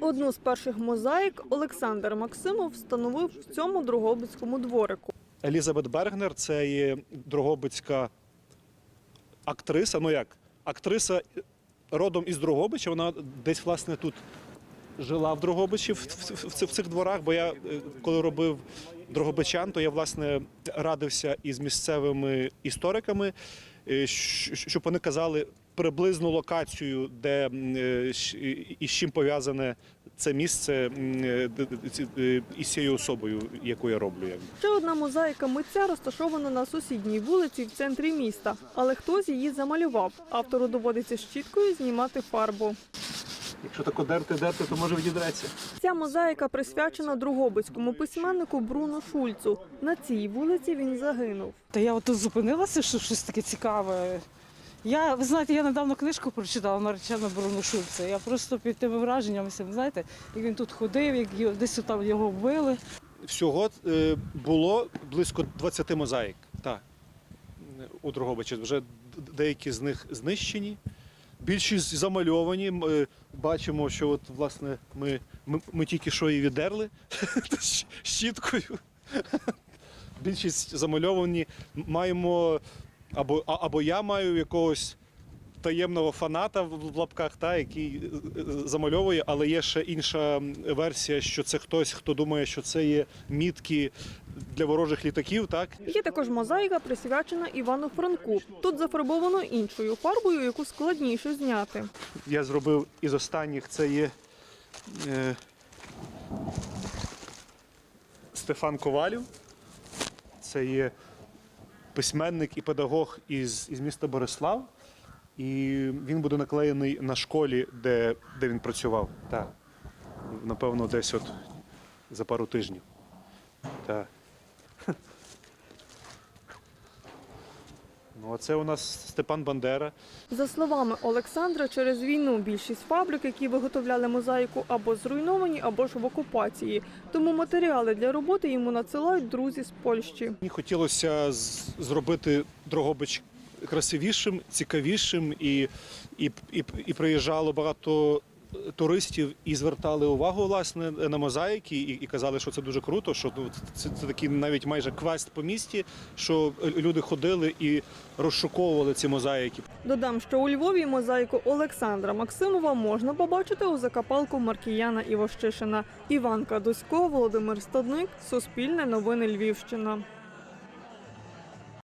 Одну з перших мозаїк Олександр Максимов встановив в цьому Дрогобицькому дворику. Елізабет Бергнер це є Дрогобицька актриса. Ну як, актриса родом із Дрогобича. Вона десь власне тут жила в Дрогобичі в, в, в, в цих дворах. Бо я е, коли робив Дрогобичан, то я власне радився із місцевими істориками, е, щоб вони казали приблизну локацію, де е, і- з чим пов'язане це місце е, е, із цією особою, яку я роблю. Ще одна мозаїка митця розташована на сусідній вулиці в центрі міста, але хтось її замалював. Автору доводиться щіткою знімати фарбу. Якщо тако дерти, дерти, то може відідреться. Ця мозаїка присвячена другобицькому письменнику Бруно Шульцу. На цій вулиці він загинув. Та я отут зупинилася, що щось таке цікаве. Я, ви знаєте, я недавно книжку прочитала наречена Бруно Шульца. Я просто під тими враженнями, знаєте, як він тут ходив, як десь там його вбили. Всього е, було близько 20 мозаїк. Так. У Дрогобичі. Вже деякі з них знищені. Більшість замальовані. М, е, Бачимо, що от, власне, ми, ми, ми тільки що її віддерли щіткою. Більшість замальовані. Маємо, або, а- або я маю якогось таємного фаната в в лапках, та, який е, е, замальовує, але є ще інша версія, що це хтось, хто думає, що це є мітки для ворожих літаків. Так? Є також мозаїка, присвячена Івану Франку. Тут зафарбовано іншою фарбою, яку складніше зняти. Я зробив із останніх це є е, Стефан Ковалів. Це є письменник і педагог із, із міста Борислав. І він буде наклеєний на школі, де, де він працював. Так. Напевно, десь от за пару тижнів. Так. Ну, а це у нас Степан Бандера. За словами Олександра, через війну більшість фабрик, які виготовляли мозаїку, або зруйновані, або ж в окупації. Тому матеріали для роботи йому надсилають друзі з Польщі. Мені хотілося зробити Дрогобич красивішим, цікавішим, і, і, і, і приїжджало багато туристів і звертали увагу власне на мозаїки, і, і казали, що це дуже круто. Що ну, це, це такий навіть майже квест по місті, що люди ходили і розшуковували ці мозаїки. Додам, що у Львові мозаїку Олександра Максимова можна побачити у закапалку Маркіяна Івощишина. Іван Кадусько, Володимир Стадник, Суспільне новини Львівщина.